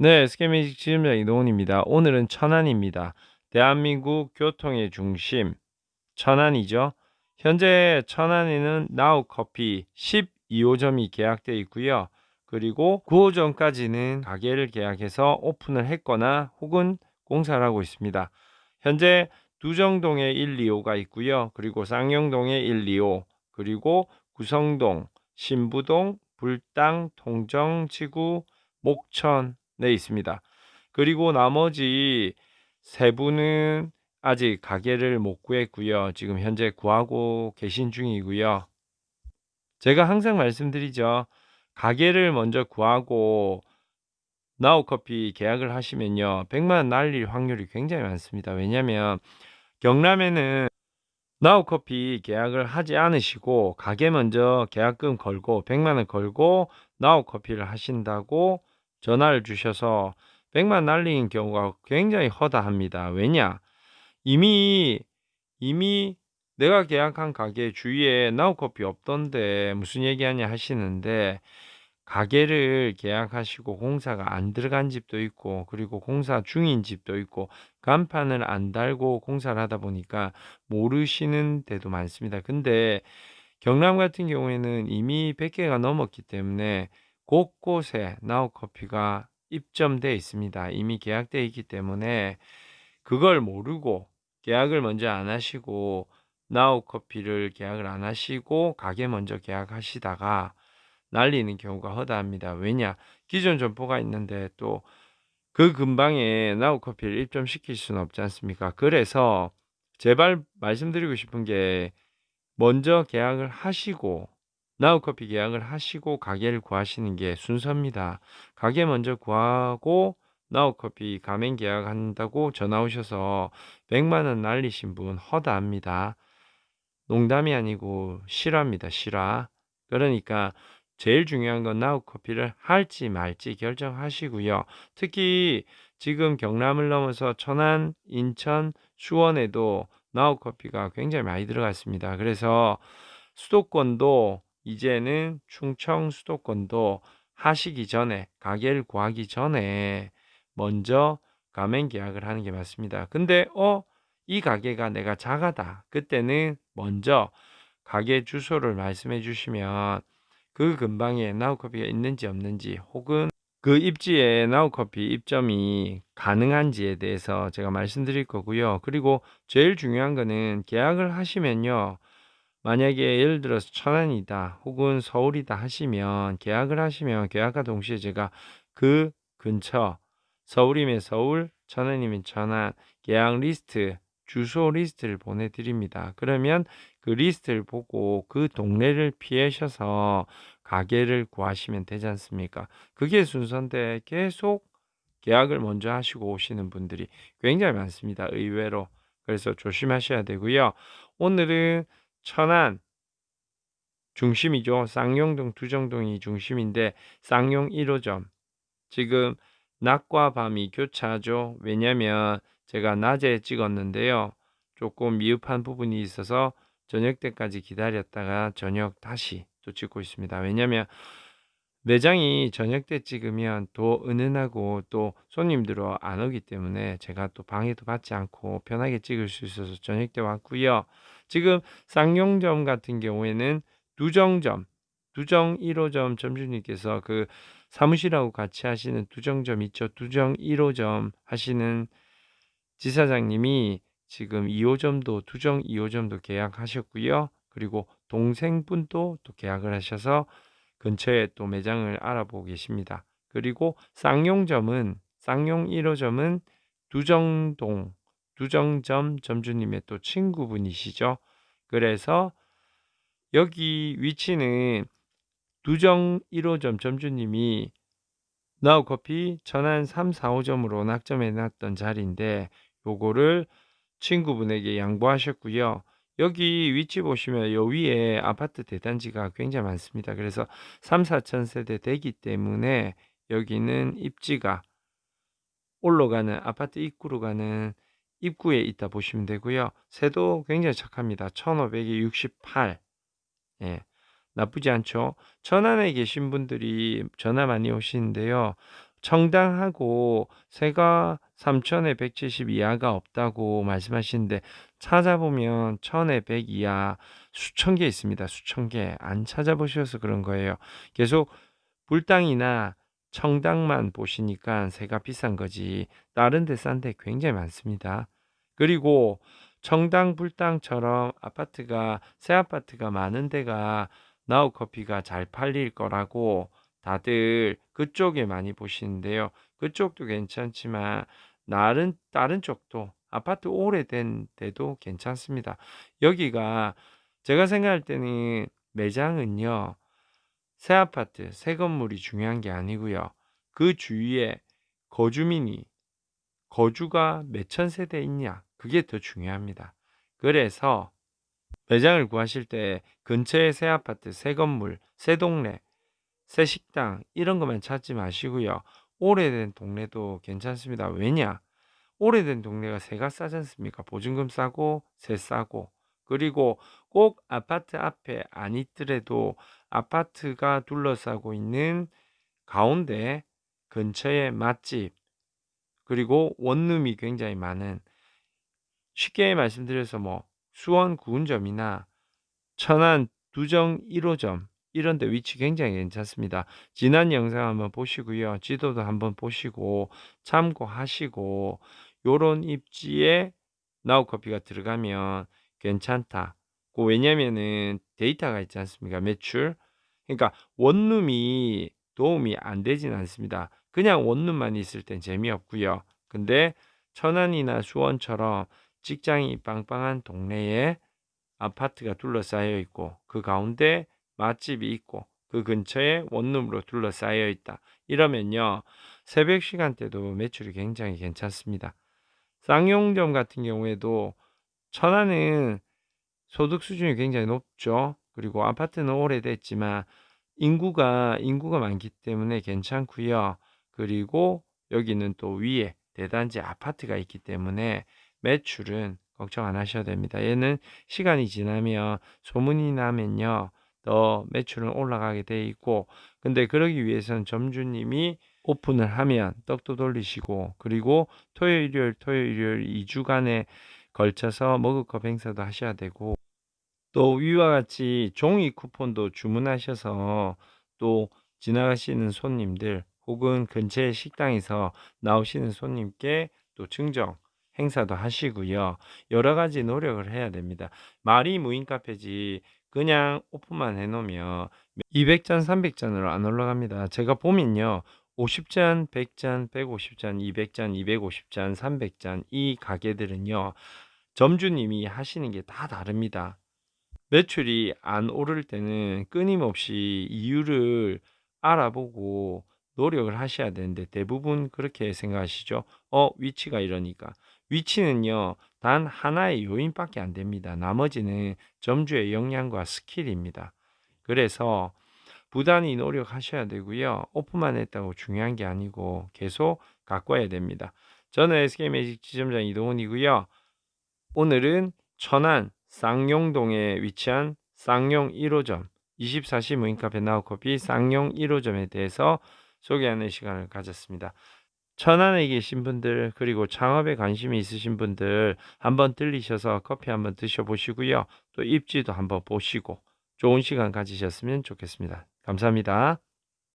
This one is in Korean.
네, 스케미직 지점장 이동훈입니다. 오늘은 천안입니다. 대한민국 교통의 중심, 천안이죠. 현재 천안에는 나우 커피 12호점이 계약되어 있고요. 그리고 9호점까지는 가게를 계약해서 오픈을 했거나 혹은 공사를 하고 있습니다. 현재 두정동에 1, 2호가 있고요. 그리고 쌍용동에 1, 2호, 그리고 구성동, 신부동, 불당, 통정, 지구, 목천 에 있습니다. 그리고 나머지 세 분은 아직 가게를 못 구했고요. 지금 현재 구하고 계신 중이고요. 제가 항상 말씀드리죠. 가게를 먼저 구하고 나우커피 계약을 하시면요. 100만 원 날릴 확률이 굉장히 많습니다. 왜냐하면 경남에는 나우커피 계약을 하지 않으시고 가게 먼저 계약금 걸고 100만 원 걸고 나우커피를 하신다고 전화를 주셔서 100만 날리는 경우가 굉장히 허다합니다. 왜냐? 이미 이미 내가 계약한 가게 주위에 나우커피 없던데 무슨 얘기하냐 하시는데 가게를 계약하시고 공사가 안 들어간 집도 있고 그리고 공사 중인 집도 있고 간판을 안 달고 공사를 하다 보니까 모르시는 데도 많습니다. 근데 경남 같은 경우에는 이미 100개가 넘었기 때문에 곳곳에 나우 커피가 입점되어 있습니다. 이미 계약되어 있기 때문에 그걸 모르고 계약을 먼저 안 하시고 나우 커피를 계약을 안 하시고 가게 먼저 계약하시다가 날리는 경우가 허다합니다. 왜냐? 기존 점포가 있는데 또 그 근방에 나우 커피를 입점시킬 수는 없지 않습니까? 그래서 제발 말씀드리고 싶은 게 먼저 계약을 하시고 나우커피 계약을 하시고 가게를 구하시는 게 순서입니다. 가게 먼저 구하고 나우커피 가맹 계약한다고 전화 오셔서 100만 원 날리신 분 허다합니다. 농담이 아니고 실화입니다. 실화. 그러니까 제일 중요한 건 나우 커피를 할지 말지 결정하시고요. 특히 지금 경남을 넘어서 천안, 인천, 수원에도 나우 커피가 굉장히 많이 들어갔습니다. 그래서 수도권도 이제는 충청 수도권도 하시기 전에 가게를 구하기 전에 먼저 가맹 계약을 하는 게 맞습니다. 근데 어 이 가게가 내가 작아다. 그때는 먼저 가게 주소를 말씀해 주시면 그 근방에 나우커피가 있는지 없는지 혹은 그 입지에 나우커피 입점이 가능한지에 대해서 제가 말씀드릴 거고요. 그리고 제일 중요한 거는 계약을 하시면요. 만약에 예를 들어서 천안이다 혹은 서울이다 하시면 계약을 하시면 계약과 동시에 제가 그 근처 서울이면 서울, 천안이면 천안 계약 리스트 주소 리스트를 보내드립니다. 그러면 그 리스트를 보고 그 동네를 피하셔서 가게를 구하시면 되지 않습니까? 그게 순서인데 계속 계약을 먼저 하시고 오시는 분들이 굉장히 많습니다. 의외로. 그래서 조심하셔야 되고요. 오늘은 천안 중심이죠. 쌍용동, 두정동이 중심인데 쌍용 1호점. 지금 낮과 밤이 교차하죠. 왜냐면 제가 낮에 찍었는데요. 조금 미흡한 부분이 있어서 저녁 때까지 기다렸다가 저녁 다시 또 찍고 있습니다. 왜냐면 매장이 저녁 때 찍으면 더 은은하고 또 손님들은 안 오기 때문에 제가 또 방해도 받지 않고 편하게 찍을 수 있어서 저녁 때 왔고요. 지금 쌍용점 같은 경우에는 두정점, 두정 1호점 점주님께서 그 사무실하고 같이 하시는 두정점 있죠. 두정 1호점 하시는 지사장님이 지금 2호점도 두정 2호점도 계약하셨고요. 그리고 동생분도 또 계약을 하셔서 근처에 또 매장을 알아보고 계십니다. 그리고 쌍용점은 쌍용 1호점은 두정동 두정점 점주님의 또 친구분이시죠. 그래서 여기 위치는 두정 1호점 점주님이 나우커피 천안 3, 4호점으로 낙점해 놨던 자리인데 요거를 친구분에게 양보하셨고요. 여기 위치 보시면 요 위에 아파트 대단지가 굉장히 많습니다. 그래서 3, 4천 세대 되기 때문에 여기는 입지가 올라가는 아파트 입구로 가는 입구에 있다 보시면 되고요. 새도 굉장히 착합니다. 1568. 예. 나쁘지 않죠. 천안에 계신 분들이 전화 많이 오시는데요. 청당하고 세가 3천에 170 이하가 없다고 말씀하시는데 찾아보면 1000에 100 이하 수천 개 있습니다. 수천 개. 안 찾아보셔서 그런 거예요. 계속 불당이나 청당만 보시니까 세가 비싼 거지. 다른 데 싼데 굉장히 많습니다. 그리고 청당 불당처럼 아파트가 새 아파트가 많은 데가 나우 커피가 잘 팔릴 거라고 다들 그쪽에 많이 보시는데요. 그쪽도 괜찮지만 다른 다른 쪽도 아파트 오래된 데도 괜찮습니다. 여기가 제가 생각할 때는 매장은요. 새 아파트, 새 건물이 중요한 게 아니고요. 그 주위에 거주민이 거주가 몇 천 세대 있냐 그게 더 중요합니다. 그래서 매장을 구하실 때 근처에 새 아파트, 새 건물, 새 동네, 새 식당 이런 것만 찾지 마시고요. 오래된 동네도 괜찮습니다. 왜냐? 오래된 동네가 새가 싸지 않습니까? 보증금 싸고 새 싸고 그리고 꼭 아파트 앞에 안 있더라도 아파트가 둘러싸고 있는 가운데 근처에 맛집 그리고 원룸이 굉장히 많은 쉽게 말씀드려서 뭐 수원 구운점이나 천안 두정 1호점 이런 데 위치 굉장히 괜찮습니다. 지난 영상 한번 보시고요. 지도도 한번 보시고 참고하시고 요런 입지에 나우 커피가 들어가면 괜찮다. 그 왜냐면은 데이터가 있지 않습니까? 매출. 그러니까 원룸이 도움이 안 되진 않습니다. 그냥 원룸만 있을 땐 재미없고요. 근데 천안이나 수원처럼 직장이 빵빵한 동네에 아파트가 둘러싸여 있고 그 가운데 맛집이 있고 그 근처에 원룸으로 둘러싸여 있다. 이러면요. 새벽 시간대도 매출이 굉장히 괜찮습니다. 쌍용점 같은 경우에도 천안은 소득 수준이 굉장히 높죠. 그리고 아파트는 오래됐지만 인구가 인구가 많기 때문에 괜찮고요. 그리고 여기는 또 위에 대단지 아파트가 있기 때문에 매출은 걱정 안 하셔도 됩니다. 얘는 시간이 지나면 소문이 나면요. 더 매출은 올라가게 돼 있고 근데 그러기 위해서는 점주님이 오픈을 하면 떡도 돌리시고 그리고 토요일 일요일 토요일 일요일 2주간에 걸쳐서 머그컵 행사도 하셔야 되고 또 위와 같이 종이 쿠폰도 주문하셔서 또 지나가시는 손님들 혹은 근처의 식당에서 나오시는 손님께 또 증정 행사도 하시고요. 여러 가지 노력을 해야 됩니다. 말이 무인 카페지 그냥 오픈만 해놓으면 200잔, 300잔으로 안 올라갑니다. 제가 보면요. 50잔, 100잔, 150잔, 200잔, 250잔, 300잔 이 가게들은요. 점주님이 하시는 게 다 다릅니다. 매출이 안 오를 때는 끊임없이 이유를 알아보고 노력을 하셔야 되는데 대부분 그렇게 생각하시죠. 어, 위치가 이러니까. 위치는요, 단 하나의 요인밖에 안 됩니다. 나머지는 점주의 역량과 스킬입니다. 그래서 부단히 노력하셔야 되고요. 오픈만 했다고 중요한 게 아니고 계속 가꿔야 됩니다. 저는 SK매직 지점장 이동훈이고요. 오늘은 천안 쌍용동에 위치한 쌍용 1호점 24시 무인카페 나우커피 쌍용 1호점에 대해서 소개하는 시간을 가졌습니다. 천안에 계신 분들 그리고 창업에 관심이 있으신 분들 한번 들리셔서 커피 한번 드셔보시고요. 또 입지도 한번 보시고 좋은 시간 가지셨으면 좋겠습니다. 감사합니다.